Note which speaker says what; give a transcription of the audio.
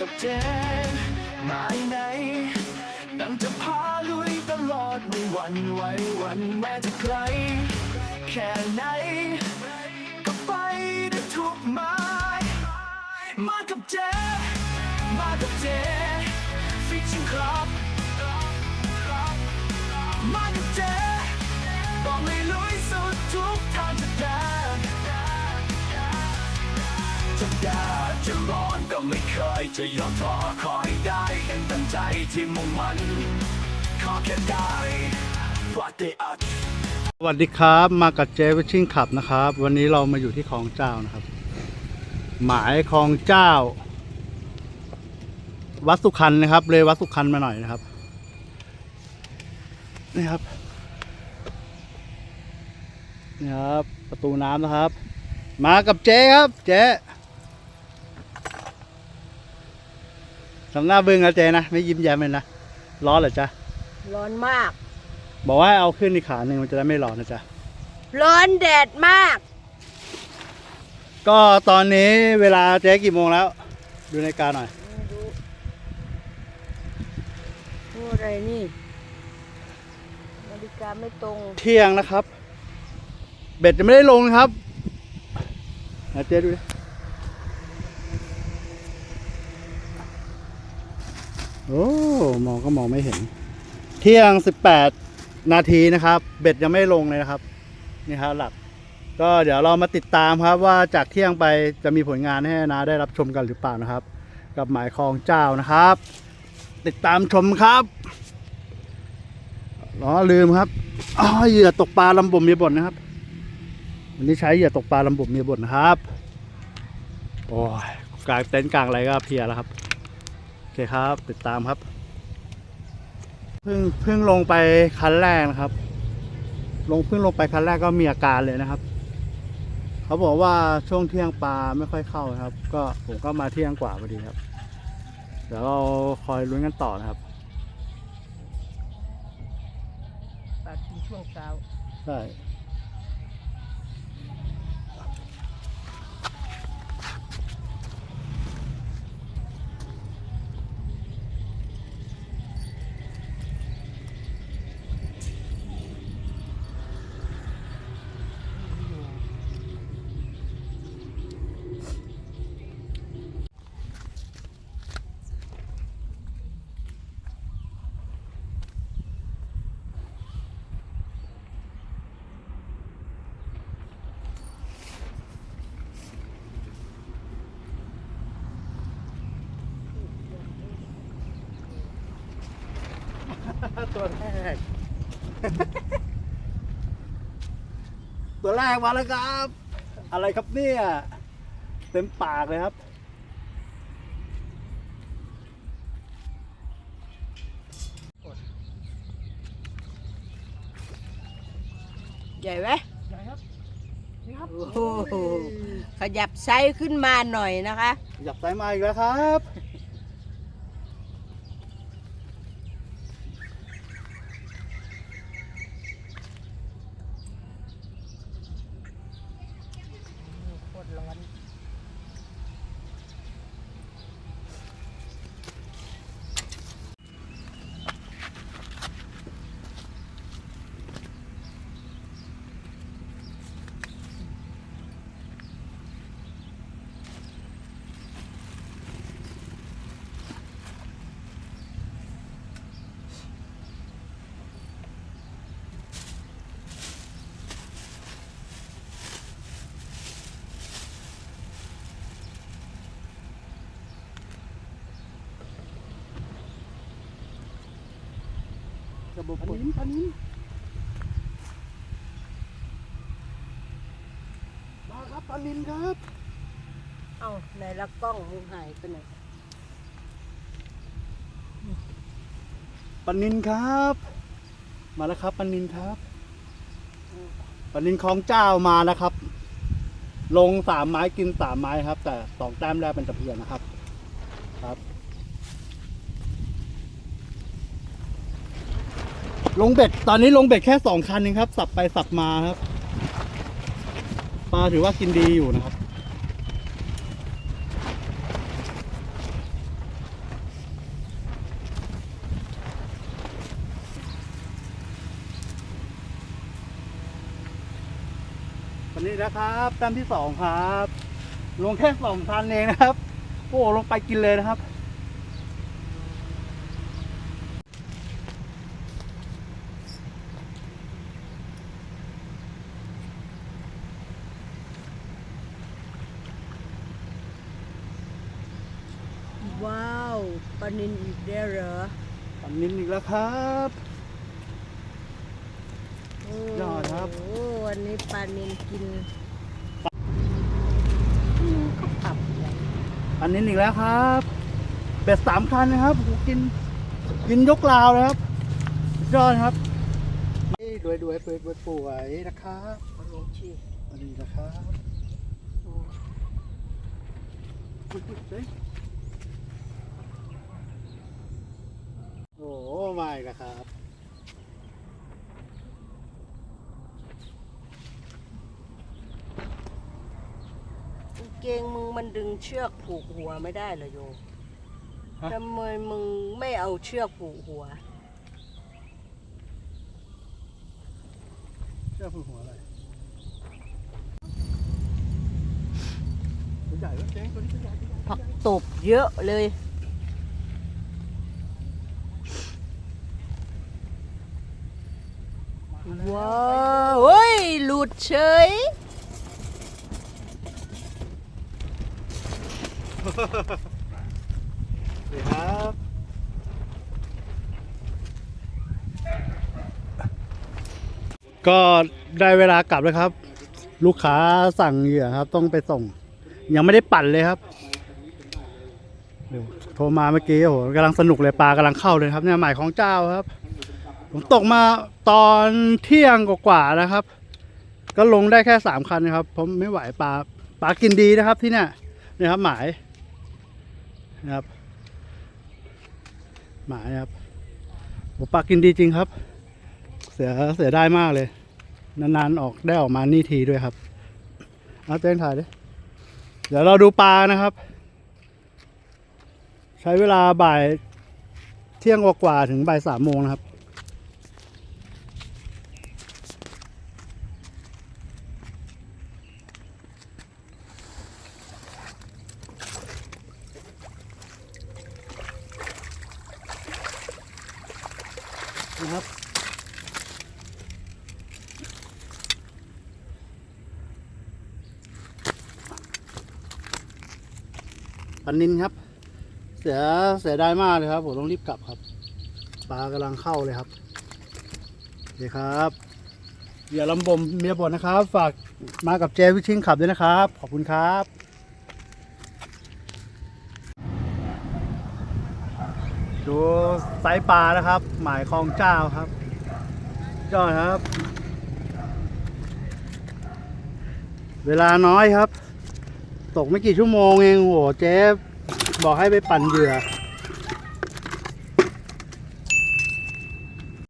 Speaker 1: กับเจหมายไหนตั้งจะพาลุยตลอดไม่หวันไหววันแม้จะไกล แค่ไหน ก็ไปได้ทุกไม้มากับเจมากับเจะแดดจะร้อนก็ไม่เคยจะยอมท้อคอยได้ยังตั้งใจที่มุ่งมันขอแค่ได้ปฏิอัด
Speaker 2: สวัสดีครับมากับเจวิชิ่งขับนะครับ วันนี้เรามาอยู่ที่คลองเจ้านะครับ หมายคลองเจ้า วัดสุขันนะครับ เลยวัดสุขันมาหน่อยนะครับนี่ครับนี่ครับ ประตูน้ำนะครับ มากับเจ๊ครับ เจ๊ ทำหน้าบึ้งนะเจ๊นะ ไม่ยิ้มแย้มเลยนะ ร้อนเหรอจ๊ะ
Speaker 3: ร้อนมาก
Speaker 2: บอกว่าให้เอาขึ้นอีกขาหนึ่งมันจะได้ไม่ร้อนนะจ๊ะ
Speaker 3: ร้อนแดดมาก
Speaker 2: ก็ตอนนี้เวลาเจ๊กี่โมงแล้ว ดูนาฬิกาหน่อย
Speaker 3: ดูดูอะไรนี่นาฬิกาไม่ตรง
Speaker 2: เที่ยงนะครับ เบ็ดจะไม่ได้ลงนะครับนะเจ๊ดูดิ โอ้มองก็มองไม่เห็น เที่ยง 18 นาทีนะครับ เบ็ดยังไม่ลงเลยนะครับ นี่ครับหลัก ก็เดี๋ยวเรามาติดตามครับว่าจากเที่ยงไปจะมีผลงานให้นาได้รับชมกันหรือเปล่านะครับ กับหมายคลองเจ้านะครับ ติดตามชมครับอ๋อลืมครับอ๋อเหยื่อตกปลาลำบ่มเมียบดนะครับวันนี้ใช้เหยื่อตกปลาลำบ่มเมียบดนะครับ โอ้ยกลางเต็นท์กลางอะไรก็เพียแล้วครับ อเคครับ ติดตามครับ เพิ่งเพิ่งลงไปคันแรกนะครับ ลงเพิ่งลงไปคันแรกก็มีอาการเลยนะครับ เขาบอกว่าช่วงเที่ยงปลาไม่ค่อยเข้านะครับ ก็ผมก็มาเที่ยงกว่าพอดีครับ เดี๋ยวเราคอยลุ้นกันต่อนะครับ
Speaker 3: ปากินช่วงเช้า
Speaker 2: ใช่ ตัวแรก ตัวแรกมาแล้วครับ อะไรครับเนี่ย เต็มปากเลยครับ
Speaker 3: ใหญ่ไหม
Speaker 2: ใหญ่ครับนี่ครับ
Speaker 3: โอ้โหขยับไซส์ขึ้นมาหน่อยนะคะ
Speaker 2: หยับสายมาอีกแล้วครับ
Speaker 3: โคตรร้อน
Speaker 2: ระบบปนินปนินมาครับปนินครับ
Speaker 3: เอ้าไหนละกล้องมึงหายไปไหน
Speaker 2: ปนินครับ มาแล้วครับปนินครับปนินของเจ้ามานะครับ ลงสามไม้กินสามไม้ครับ แต่สองแต้มแรกเป็นตะเพียนนะครับ ครับ ลงเบ็ดตอนนี้ลงเบ็ดแค่สองคันเองครับ สับไปสับมาครับ ปลาถือว่ากินดีอยู่นะครับ วันนี้นะครับแต้มที่สองครับ ลงแค่สองคันเองนะครับ โอ้ลงไปกินเลยนะครับ
Speaker 3: ลานินอีกแล้วเหรอ
Speaker 2: ปันนินอีกแล้วครับ
Speaker 3: โอ้
Speaker 2: ยอดครับ
Speaker 3: โอ้วันนี้ปลานินกินอืมก็ปรับใหญ่
Speaker 2: ปันนินอีกแล้วครับเป็ดสามคันนะครับโอ้โหกินกินยกลาวเลยครับสุดยอดครับนี่รวยรวยๆเปิดป่วยๆนะครับ
Speaker 3: ปลานินชี
Speaker 2: ปันนินนะครับ
Speaker 3: โอ้
Speaker 2: อุ๊ยๆเฮ้ย อ้โหมาอีกแล้วครับ
Speaker 3: กางเกงมึงมันดึงเชือกผูกหัวไม่ได้เหรอโยม
Speaker 2: ฮะ
Speaker 3: ทำไมมึงไม่เอาเชือกผูกหัว
Speaker 2: เชื่อคุณหัวอะไรตัวใหญ่แล้วเจ๊งตัวนี้ตัวใหญ่ตัวใหญ่
Speaker 3: ผักตบเยอะเลย ว้าวเฮ้ย หลุดเฉย
Speaker 2: สวัสดีครับก็ได้เวลากลับแล้วครับ ลูกค้าสั่งเหยื่อครับ ต้องไปส่ง ยังไม่ได้ปั่นเลยครับโอ้โทรมาเมื่อกี้โอ้โหกำลังสนุกเลยปลากำลังเข้าเลยครับเนี่ยหมายของเจ้าครับ ผมตกมาตอนเที่ยงกว่าๆนะครับ ก็ลงได้แค่สามคันนะครับผมไม่ไหวปลาปลากินดีนะครับที่เนี่ยนี่ครับ หมายนะครับ หมายนะครับโอ้ปลากินดีจริงครับ เสียเสียได้มากเลย นานๆออกได้ออกมานี่ทีด้วยครับเอาเต้นถ่ายดิเดี๋ยวเราดูปลานะครับ ใช้เวลาบ่ายเที่ยงกว่าๆถึงบ่ายสามโมงนะครับ นะครับ ปันนินครับ เสียเสียดายมากเลยครับ ผมต้องรีบกลับครับ ปลากำลังเข้าเลยครับโอเคครับอย่าลำบมเมียบดนะครับ ฝากมากับเจวิชิงขับด้วยนะครับ ขอบคุณครับ ดู ไซส์ปลานะครับ หมายคลองเจ้าครับยอดครับ เวลาน้อยครับ ตกไม่กี่ชั่วโมงเองโหเจ๊บอกให้ไปปั่นเหยื่อ